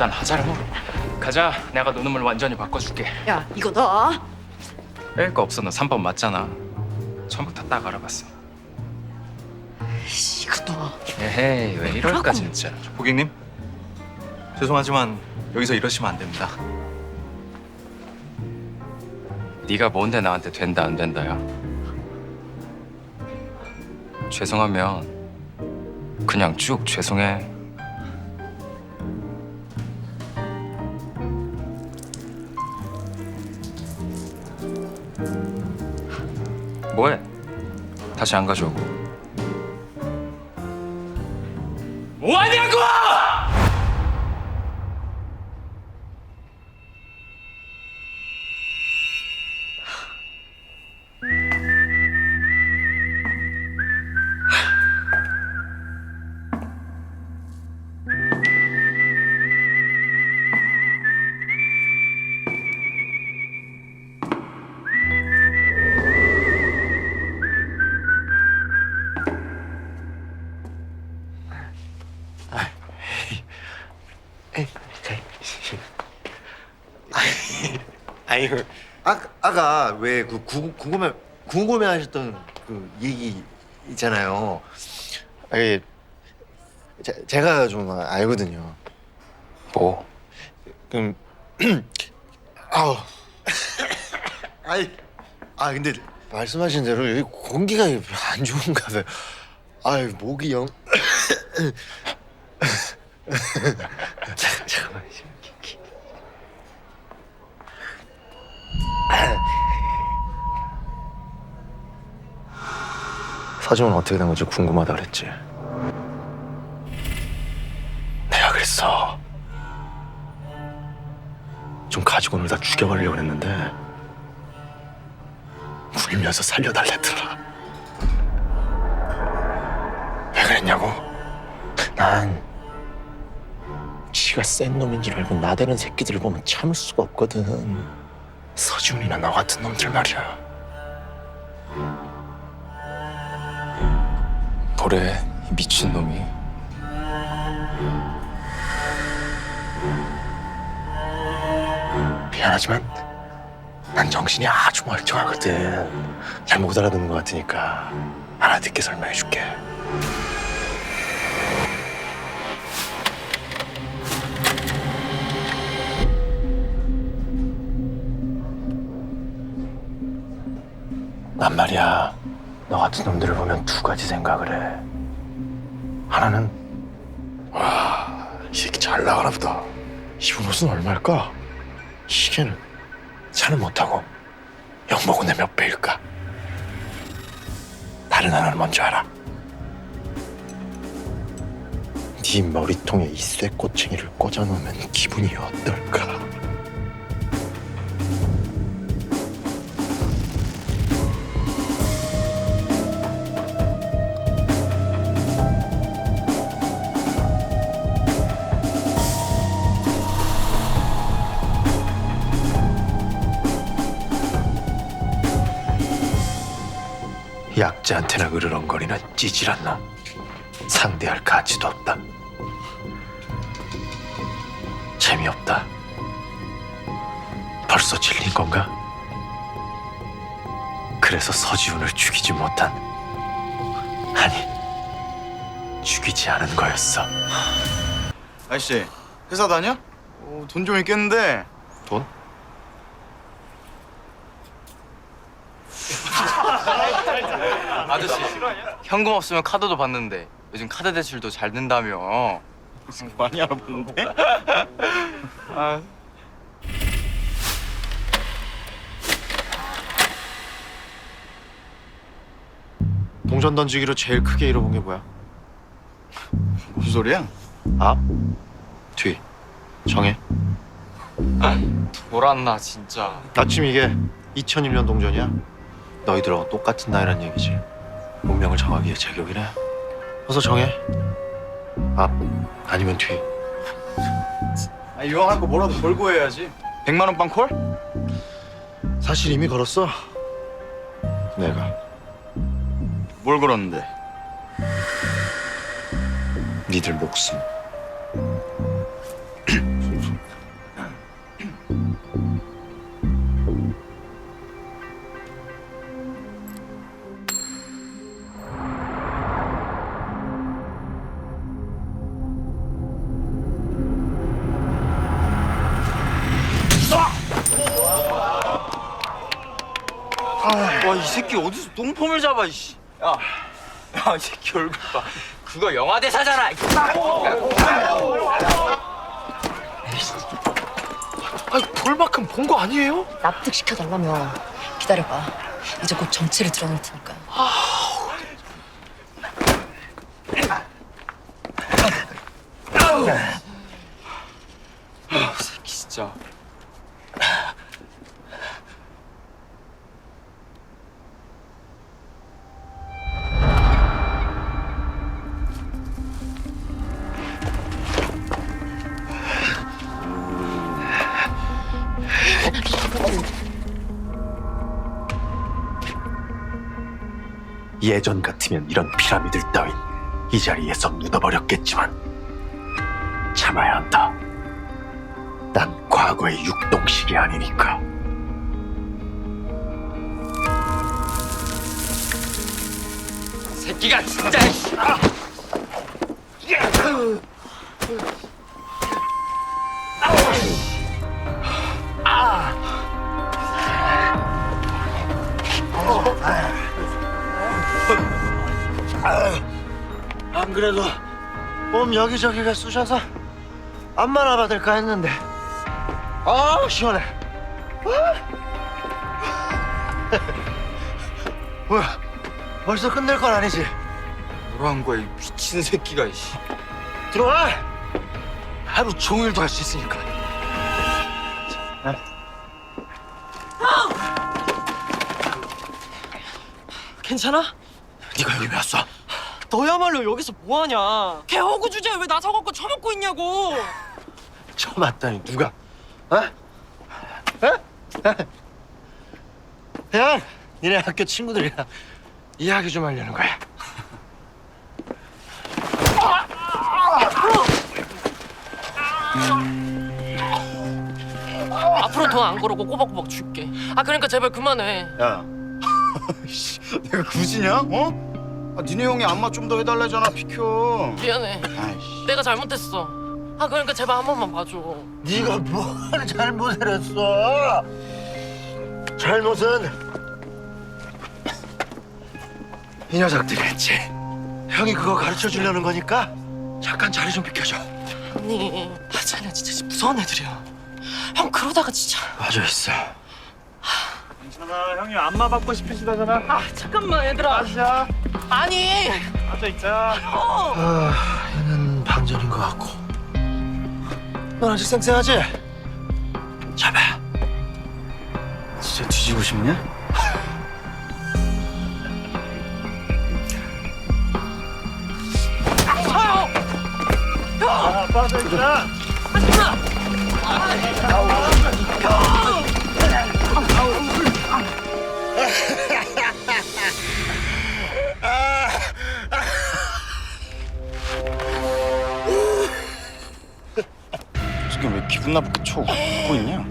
일단 하자고. 가자. 내가 너 놈을 완전히 바꿔줄게. 야 이거 너뺄거 없어. 너 3번 맞잖아. 처음부터 딱 알아봤어. 씨, 이거 너 에헤이 왜 이럴까? 진짜. 고객님 죄송하지만 여기서 이러시면 안 됩니다. 네가 뭔데 나한테 된다 안 된다야. 죄송하면 그냥 쭉 죄송해. 뭐해? 다시 안 가져오고. 그 아, 아까 왜 그 궁금해 궁금해하셨던 그 얘기 있잖아요. 아니 제, 제가 좀 알거든요. 뭐? 그럼 아우 아이 아 근데 말씀하신 대로 여기 공기가 안 좋은가 봐요. 아이 목이 영 잠깐 잠깐 만 서지훈 어떻게 된 건지 궁금하다 그랬지. 내가 그랬어. 좀 가지고 놀다 죽여버리려고 했는데 울면서 살려달랬더라. 왜 그랬냐고? 난 지가 센 놈인 줄 알고 나대는 새끼들을 보면 참을 수가 없거든. 서지훈이나 너 같은 놈들 말이야. 뭐래 이 미친놈이 미안하지만 난 정신이 아주 멀쩡하거든. 잘 못 알아듣는 것 같으니까 알아듣게 설명해 줄게. 난 말이야 너 같은 놈들을 보면 두 가지 생각을 해. 하나는 와, 이 새끼 잘 나가나 보다. 입은 옷은 얼마일까? 시계는 차는 못하고 영목은 내몇 배일까? 다른 하나는 뭔지 알아? 네 머리통에 이 쇠 꼬챙이를 꽂아놓으면 기분이 어떨까? 약자한테나 으르렁거리는 찌질한 놈 상대할 가치도 없다 재미없다 벌써 질린 건가? 그래서 서지훈을 죽이지 못한 아니 죽이지 않은 거였어 아저씨 회사 다녀? 어, 돈좀 있겠는데 돈? 아저씨 현금 없으면 카드도 받는데 요즘 카드 대출도 잘 된다며 많이 알아보는데? 동전 던지기로 제일 크게 잃어본 게 뭐야? 무슨 소리야? 앞? 뒤? 정해 돌았나 진짜 아침 이게 2001년 동전이야? 너희들하고 똑같은 나이란 얘기지. 운명을 정하기에 제격이네. 어서 정해. 앞 아니면 뒤. 아, 이왕 할거 뭐라도 걸고 해야지 100만 원 빵 콜? 사실 이미 걸었어. 내가 뭘 걸었는데? 니들 목숨. 이 새끼 어디서 똥폼을 잡아 이씨. 야, 야, 이 새끼 얼굴 봐. 그거 영화 대사잖아. 아니 볼만큼 본 거 아니에요? 납득시켜 달라며 기다려봐 이제 곧 정체를 드러낼 테니까 새끼 진짜. 예전 같으면 이런 피라미들 따윈 이 자리에서 묻어버렸겠지만 참아야 한다. 난 과거의 육동식이 아니니까. 새끼가 진짜. 이 몸 여기저기가 쑤셔서 안만 알아들까 했는데 아 시원해 아. 뭐야 벌써 끝낼 건 아니지 뭐라는 거야 이 미친 새끼가 이씨. 들어와 하루 종일도 할 수 있으니까 괜찮아? 네가 여기 왜 왔어? 너야말로 여기서 뭐하냐? 걔 허구 주제에 왜나 서갖고 처먹고 있냐고! 왔다니 누가 어? 어? 그냥 니네 학교 친구들이랑 이야기 좀 하려는 거야 앞으로 돈안 걸고 꼬박꼬박 줄게. 아 그러니까 제발 그만해. 야, 씨, 내가 굳이냐? 어? 아, 니네 형이 안마 좀 더 해달라잖아, 비켜. 미안해. 아이씨. 내가 잘못했어. 아 그러니까 제발 한 번만 봐줘. 네가 뭘 잘못을 했어? 잘못은 이 녀석들이 했지. 형이 그거 가르쳐 주려는 거니까 잠깐 자리 좀 비켜줘. 아니, 아 쟤네 진짜 무서운 애들이야. 형 그러다가 진짜. 빠져 있어. 괜찮아 형님 안마 받고 싶으시다잖아 아 잠깐만 얘들아. 앉아 아니. 앉아 있자 형. 아, 얘는 방전인 것 같고. 넌 아직 쌩쌩하지? 잡아. 진짜 뒤지고 싶냐? 아 빠져 있자 지 기분 나쁘게 쳐 웃고 있냐?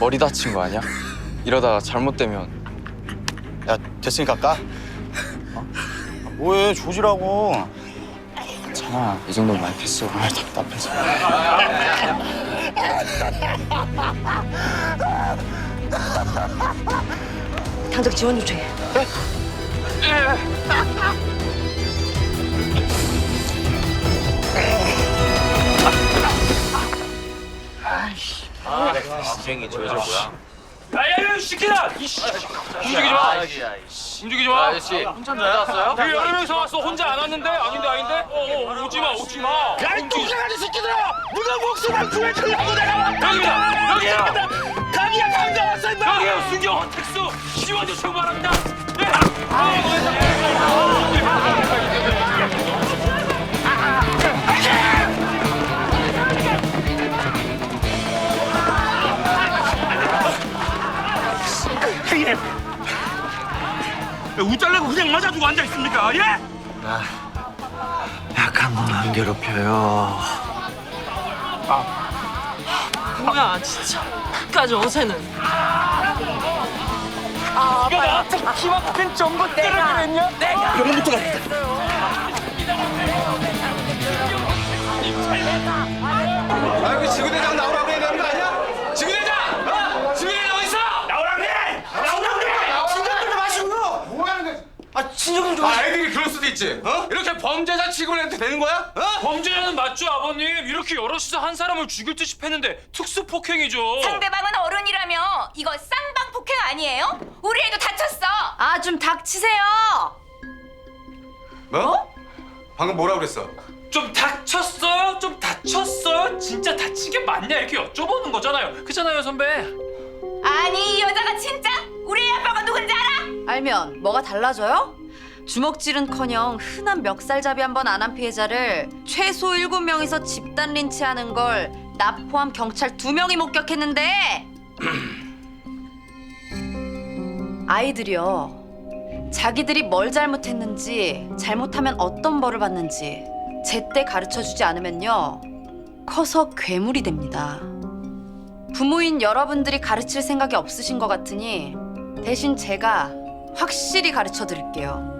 머리 다친 거 아니야? 이러다가 잘못되면 야, 됐으니까 까. 어? 아, 뭐해, 조지라고. 괜찮아 이 정도면 많이 됐어. 아, 답답해서. 당장 지원 요청해 야야야 시키라 움직이지 마! 움직이지 마! 아저씨 혼자 나왔어요? 되게 여러 명이서 왔어. 혼자 안 왔는데? 아닌데 아닌데? 어 어 오지 마 오지 마. 야이 똥강아지 새끼들아! 누가 목숨을 구해주려고 내가 왔다 여기다 여기야! 강이야 강자 왔어 임마! 여기요 순경 헌택수! 지원 요청 바랍니다 앉아 있습니까? 예? 약한 놈 안 괴롭혀요. 뭐야 진짜. 끝까지 어세는. 이거 나한테 키막힌 정보들을 그랬냐? 내가 그런부터 아 여기 지구대장? 나오라 그래! 진정 좀. 아, 애들이 그럴 수도 있지. 어? 이렇게 범죄자 취급을 해도 되는 거야? 어? 범죄자는 맞죠 아버님 이렇게 여럿이서 한 사람을 죽일 듯이 패는데 특수 폭행이죠 상대방은 어른이라며 이거 쌍방 폭행 아니에요? 우리 애도 다쳤어. 아 좀 닥치세요. 뭐? 방금 뭐라 그랬어? 좀 다쳤어요? 좀 다쳤어요? 진짜 다친 게 맞냐 이렇게 여쭤보는 거잖아요 그잖아요 선배 아니 이 여자가 진짜 우리 애 아빠가 누군지 알아? 알면 뭐가 달라져요? 주먹질은커녕 흔한 멱살잡이 한 번 안 한 피해자를 최소 일곱 명이서 집단 린치하는 걸 나 포함 경찰 두 명이 목격했는데! 아이들이요. 자기들이 뭘 잘못했는지 잘못하면 어떤 벌을 받는지 제때 가르쳐주지 않으면요 커서 괴물이 됩니다. 부모인 여러분들이 가르칠 생각이 없으신 것 같으니 대신 제가 확실히 가르쳐 드릴게요.